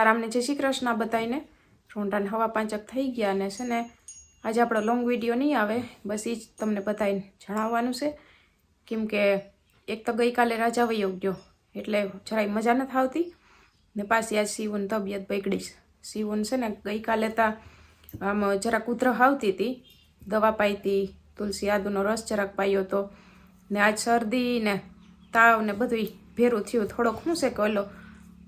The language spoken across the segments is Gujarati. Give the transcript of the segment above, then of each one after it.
આરામને જય શ્રી કૃષ્ણ બતાવીને રોંઢાને હવા પાંચક થઈ ગયા અને છે ને, આજે આપણો લોંગ વીડિયો નહીં આવે, બસ એ જ તમને બતાવીને જણાવવાનું છે. કેમ કે એક તો ગઈકાલે રાજા વયો ગયો, એટલે જરાય મજા નથી આવતી. ને પાછી આજ શિવન તબિયત બગડી છે. શિવન છે ને ગઈકાલે તા આમ જરાક ઉધરહ આવતી હતી, દવા પાઈ હતી તુલસી આદુનો રસ જરાક પાયો હતો ને આજ શરદી ને તાવ ને બધું ભેરું થયું. થોડોક શું છે કે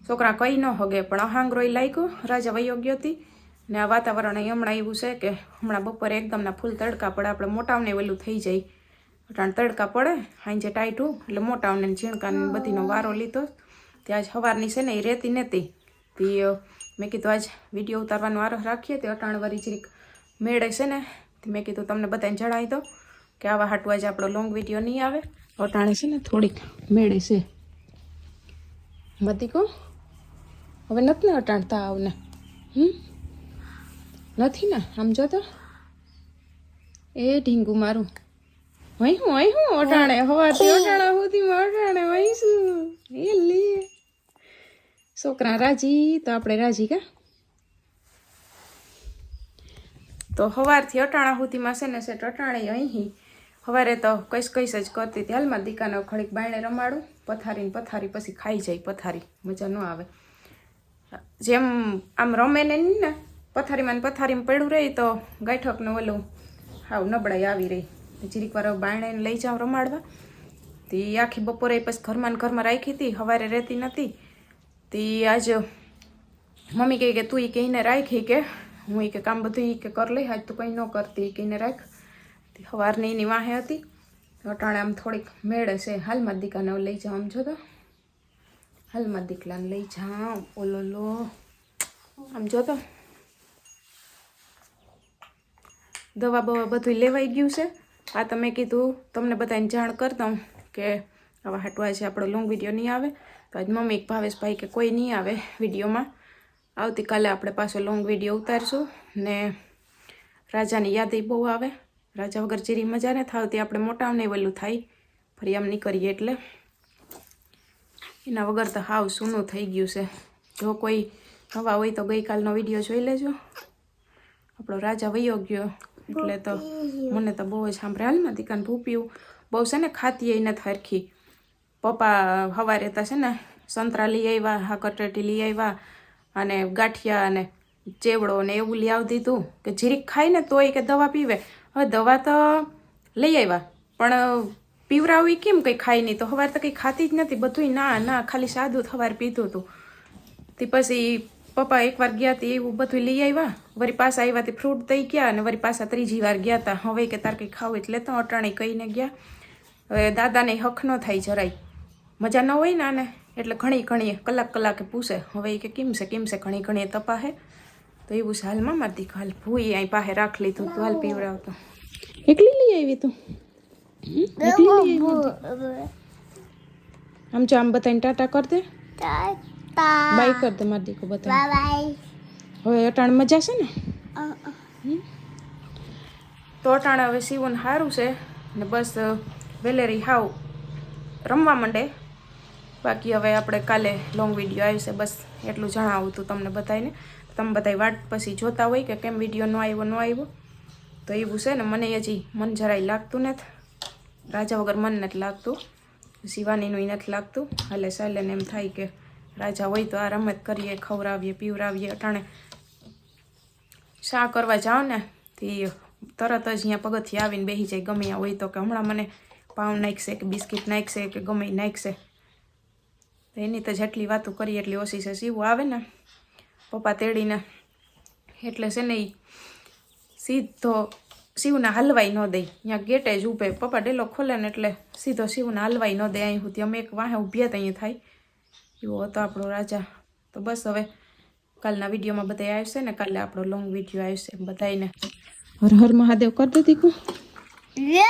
છોકરા કંઈ ન હગે, પણ અહાંગરો લાગ્યો, રાજા વયોગ્ય હતી ને આ વાતાવરણ અહીં હમણાં એવું છે કે હમણાં બપોરે એકદમના ફૂલ તડકા પડે, આપણે મોટાવને વેલું થઈ જાય. અટાણ તડકા પડે, હાંજે ટાઈટું એટલે મોટાવને ઝીણકાને બધીનો વારો લીધો. ત્યાં આજ સવારની છે ને એ રહેતી નહોતી તે મેં કીધું આજ વીડિયો ઉતારવાનો વારો રાખીએ, તે અટાણ વારી જરીક મેળે છે ને મેં કીધું તમને બધાને જણાવી દો કે આવા હાટું આજે આપણો લોંગ વીડિયો નહીં આવે. અટાણે છે ને થોડીક મેળે છે. બધી કહો હવે નથી ને અટાણતા આવને? હમ? નથી ને? આમ જો તો. એ ઢીંગુ મારું. વહી હું વહી હું અટાણે. હવાથી અટાણા સુધીમાં અટાણે વહીશું એ લે. છોકરા રાજી? તો આપણે રાજી કા? તો સવારથી અટાણા સુધીમાં છે ને સેટ અટાણે અહીં. સવારે તો કઈશ કઈશ જ કરતી હતી. હાલમાં દીકાનો ખળીક બાયણે રમાડું. પથારીને પથારી પછી ખાઈ જાય પથારી. મજા ન આવે. જેમ આમ રમે ને ને, પથારીમાં ને પથારીમાં પડ્યું રહી તો ગાંઠકને ઓલું હાવ નબળાઈ આવી રહી. જીરીક વાર બાયણે લઈ જાઉં રમાડવા. તે આખી બપોરે પછી ઘરમાં ઘરમાં રાખી હતી સવારે રહેતી નથી તે આજ મમ્મી કહે કે તું એ કહીને રાખી કે હું એ કે કામ બધું એ કે કર લઈ આજ તું કંઈ ન કરતી એ કહીને રાખ. સવારની એની વાહે હતી. અટાણે આમ થોડીક મેળે છે હાલમાં દીકાને લઈ જાઉં, આમ જો તો હાલમાં દીકલાને લઈ જાઉં. ઓલો લો આમ જો તો. દવા બવા બધું લેવાઈ ગયું છે. આ તમે કીધું, તમને બધાને જાણ કરતા કે આવા હાટવા છે આપણો લોંગ વીડિયો નહીં આવે, તો આજ મમ્મી એક ભાવેશભાઈ કે કોઈ નહીં આવે વિડીયોમાં. આવતીકાલે આપણે પાછો લોંગ વીડિયો ઉતારશું ને રાજાની યાદ બહુ આવે. રાજા વગર જેરી મજા ને થાવતી આપણે મોટાને વહેલું થાય. ફરી આમ નીકળીએ એટલે. એના વગર તો હાવ સૂનું થઈ ગયું છે. જો કોઈ નવા હોય તો ગઈકાલનો વીડિયો જોઈ લેજો. આપણો રાજા વયો ગયો, એટલે તો મને તો બહુ જ સાંભળે. હાલમાં કારણ ભૂપ્યું બહુ છે ને ખાતી નથી હરખી. પપ્પા હવારે તા છે ને સંતરા લઈ આવ્યા, હા હાકરટેટી લઈ આવ્યા અને ગાંઠિયા અને ચેવડો ને એવું લઈ આવી દીધું કે જીરીક ખાય ને તોય કે દવા પીવે. હવે દવા તો લઈ આવ્યા, પણ પીવરાવી કેમ કંઈ ખાય નહીં? તો હવાર તો કંઈ ખાતી જ નથી. બધુંય ના ના, ખાલી સાદું સવાર પીધું હતું. તે પછી પપ્પા એકવાર ગયા તે એવું બધું લઈ આવ્યા. વરી પાછા આવ્યા તે ફ્રૂટ દઈ ગયા અને વળી પાછા ત્રીજી વાર ગયા હતા હવે કે તાર કંઈ ખાવું એટલે તો અટાણે કહીને ગયા. હવે દાદાને હક ન થાય જરાય. મજા ન હોય ને આને? એટલે ઘણી ઘણી કલાક કલાકે પૂછે. હવે કે કેમ છે કેમ છે? ઘણી ઘણી તપાહે. તો એવું હાલમાં મારતી હાલ ભૂઈ અહીં પાસે રાખ લીધું તું હાલ પીવડાવતો એકલી લઈ આવી તું? હમ? जो લઈ આવી આમ જો આમ बाय ટાટા કર દે. બાય કર દે મારી દીકો બતાવી હવે અટાણ મજા છે ને? તો અટાણે હવે સીવન સારું છે ને બસ વેલેરી હાવ રમવા માંડે. બાકી હવે આપણે કાલે લોંગ વીડિયો આવશે બસ એટલું જણાવું હતું તમને બતાવીને તમે બધા વાટ પછી જોતા હોય કે કેમ વીડિયો ન આવ્યો ન આવ્યો. તો એવું છે ને મને હજી મન જરાય લાગતું નથી. રાજા વગર મન નથી લાગતું. શિવાનીનું એ નથી લાગતું. હાલે સાલે એમ થાય કે રાજા હોય તો આ રમત કરીએ, ખવડાવીએ, પીવડાવીએ, અટાણે શા કરવા જાઓ ને? તે તરત જ અહીંયા પગથિયે આવીને બેસી જાય, ગમે હોય તો કે હમણાં મને પાઉં નાખશે કે બિસ્કિટ નાખશે કે ગમે નાખશે. તો એની તો જેટલી વાતો કરીએ એટલી ઓછી છે. સીવું આવે ને, પપ્પા તેડીને એટલે છે ને ઈ સીધો શિવને હલવાઈ ન દે. ત્યાં ગેટે જ ઊભે. પપ્પા ડેલો ખોલે ને એટલે સીધો શિવને હલવાઈ ન દે અહીં સુધી અમે એક વાહે ઊભ્યા ત્યાં થાય. એવો હતો આપણો રાજા. તો બસ હવે કાલના વિડીયોમાં બધા આવશે ને કાલે આપણો લોંગ વીડિયો આવશે બધાને હર હર મહાદેવ. કર દે દીકુ. જય.